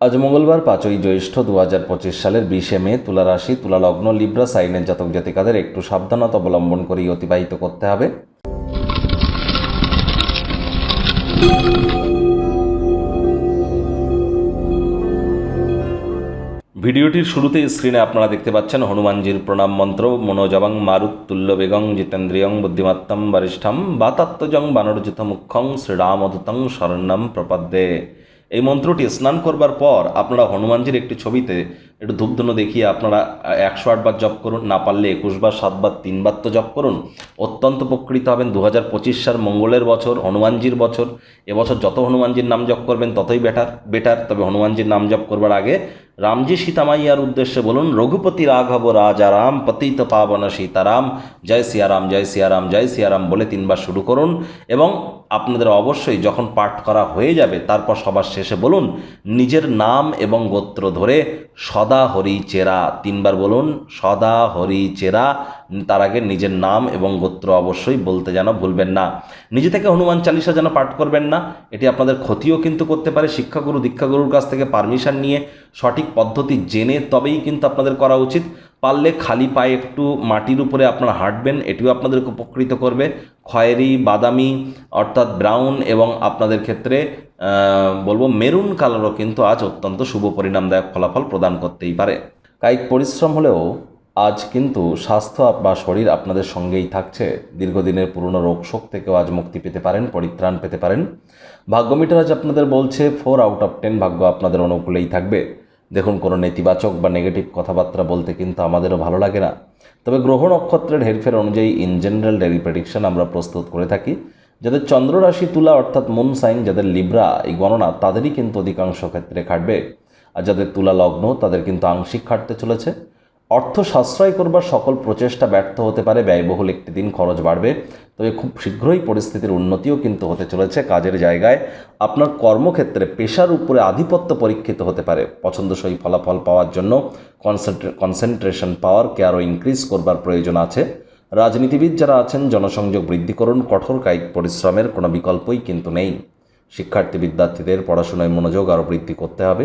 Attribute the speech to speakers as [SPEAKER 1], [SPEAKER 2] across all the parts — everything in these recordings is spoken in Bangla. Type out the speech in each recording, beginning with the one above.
[SPEAKER 1] আজ মঙ্গলবার পাঁচই জ্যৈষ্ঠ দু হাজার পঁচিশ সালের বিশে মে তুলা রাশি, তুলা লগ্ন, লিব্রা, সাইনের জাতক জাতিকাদের একটু সাবধানতা অবলম্বন করেই অতিবাহিত করতে হবে। ভিডিওটির শুরুতে স্ক্রিনে আপনারা দেখতে পাচ্ছেন হনুমানজির প্রণাম মন্ত্র, মনোজবাং মারুত তুল্য বেগং জিতেন্দ্রিয়ং বুদ্ধিমত্তম বরিষ্ঠম বাতাত্মজং বানরজিত মুখ্যং শ্রীরামদূতং শরণ্যম প্রপদ্যে। এই মন্ত্রটি স্নান করবার পর আপনারা হনুমানজির একটি ছবিতে একটু ধূপধুনো দেখিয়ে আপনারা একশো আটবার জপ করুন, না পারলে একুশবার সাতবার তিনবার তো জপ করুন। অত্যন্ত উপকৃত হবেন দু হাজার পঁচিশ সাল মঙ্গলের বছর, হনুমানজির বছর। এবছর যত হনুমানজির নাম জপ করবেন, ততই বেটার বেটার তবে হনুমানজির নাম জপ করবার আগে রামজি সীতামাইয়ার উদ্দেশ্যে বলুন, রঘুপতি রাঘব রাজা রাম, পতিত পাবন সীতারাম, জয় সিয়ারাম জয় সিয়ারাম জয় সিয়ারাম বলে তিনবার শুরু করুন। এবং আপনাদের অবশ্যই যখন পাঠ করা হয়ে যাবে, তারপর সবার শেষে বলুন, নিজের নাম এবং গোত্র ধরে সদা হরি চেরা। তিনবার বলুন সদা হরি চেরা, তার আগে নিজের নাম এবং গোত্র অবশ্যই বলতে যেন ভুলবেন না। নিজে থেকে হনুমান চালিশা যেন পাঠ করবেন না, এটি আপনাদের ক্ষতিও কিন্তু করতে পারে। শিক্ষাগুরু, দীক্ষাগুরুর কাছ থেকে পারমিশন নিয়ে সঠিক পদ্ধতি জেনে তবেই কিন্তু আপনাদের করা উচিত। পারলে খালি পায়ে একটু মাটির উপরে আপনারা হাঁটবেন, এটিও আপনাদেরকে উপকৃত করবে। খয়েরি, বাদামি, অর্থাৎ ব্রাউন এবং আপনাদের ক্ষেত্রে বলব মেরুন কালারও কিন্তু আজ অত্যন্ত শুভ পরিণামদায়ক ফলাফল প্রদান করতেই পারে। কায়িক পরিশ্রম হলেও আজ কিন্তু স্বাস্থ্য বা শরীর আপনাদের সঙ্গেই থাকছে। দীর্ঘদিনের পুরনো রোগ শোক থেকেও আজ মুক্তি পেতে পারেন, পরিত্রাণ পেতে পারেন। ভাগ্য মিটার আজ আপনাদের বলছে ফোর আউট অফ টেন ভাগ্য আপনাদের অনুকূলেই থাকবে। দেখুন, কোনো নেতিবাচক বা নেগেটিভ কথাবার্তা বলতে কিন্তু আমাদেরও ভালো লাগে না। তবে গ্রহ নক্ষত্রের হেরফের অনুযায়ী ইন জেনারেল ডেলি প্রেডিকশন আমরা প্রস্তুত করে থাকি। যাদের চন্দ্ররাশি তুলা অর্থাৎ মুন সাইন যাদের লিব্রা এই গণনা, তাদেরই কিন্তু অধিকাংশ ক্ষেত্রে খাটবে। আর যাদের তুলা লগ্ন, তাদের কিন্তু আংশিক খাটতে চলেছে। অর্থ সাশ্রয় করবার সকল প্রচেষ্টা ব্যর্থ হতে পারে, ব্যয়বহুল একটি দিন খরচ বাড়বে। তবে খুব শীঘ্রই পরিস্থিতির উন্নতিও কিন্তু হতে চলেছে কাজের জায়গায়। আপনার কর্মক্ষেত্রে পেশার উপরে আধিপত্য পরীক্ষিত হতে পারে। পছন্দসই ফলাফল পাওয়ার জন্য কনসেন্ট্রে কনসেন্ট্রেশন পাওয়ারকে আরও ইনক্রিজ করবার প্রয়োজন আছে। রাজনীতিবিদ যারা আছেন, জনসংযোগ বৃদ্ধি করুন, কঠোর কায়িক পরিশ্রমের কোনো বিকল্পই কিন্তু নেই। শিক্ষার্থী বিদ্যার্থীদের পড়াশোনায় মনোযোগ আরও বৃদ্ধি করতে হবে।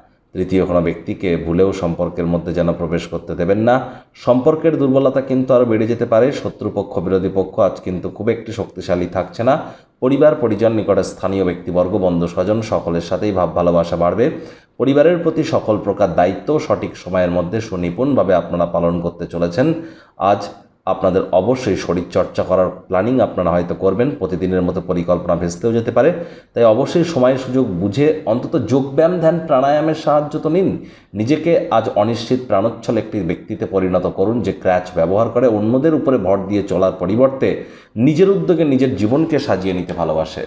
[SPEAKER 1] তৃতীয় কোনো ব্যক্তিকে ভুলেও সম্পর্কের মধ্যে যেন প্রবেশ করতে দেবেন না। সম্পর্কের দুর্বলতা কিন্তু আরও বেড়ে যেতে পারে। শত্রুপক্ষ, বিরোধী পক্ষ আজ কিন্তু খুব একটি শক্তিশালী থাকছে না। পরিবার, পরিজন নিকটে স্থানীয় ব্যক্তিবর্গ, বন্ধু, স্বজন সকলের সাথেই ভাব, ভালোবাসা বাড়বে। পরিবারের প্রতি সকল প্রকার দায়িত্ব সঠিক সময়ের মধ্যে সুনিপুণভাবে আপনারা পালন করতে চলেছেন। আজ আপনাদের অবশ্যই শরীরচর্চা করার প্ল্যানিং আপনারা হয়তো করবেন। প্রতিদিনের মতো পরিকল্পনা ভেস্তেও যেতে পারে। তাই অবশ্যই সময় সুযোগ বুঝে অন্তত যোগব্যায়াম ধ্যান প্রাণায়ামের সাহায্য তো নিন। নিজেকে আজ অনিশ্চিত প্রাণোচ্ছল একটি ব্যক্তিতে পরিণত করুন যে ক্র্যাচ ব্যবহার করে অন্যদের উপরে ভর দিয়ে চলার পরিবর্তে নিজের উদ্যোগে নিজের জীবনকে সাজিয়ে নিতে ভালোবাসে।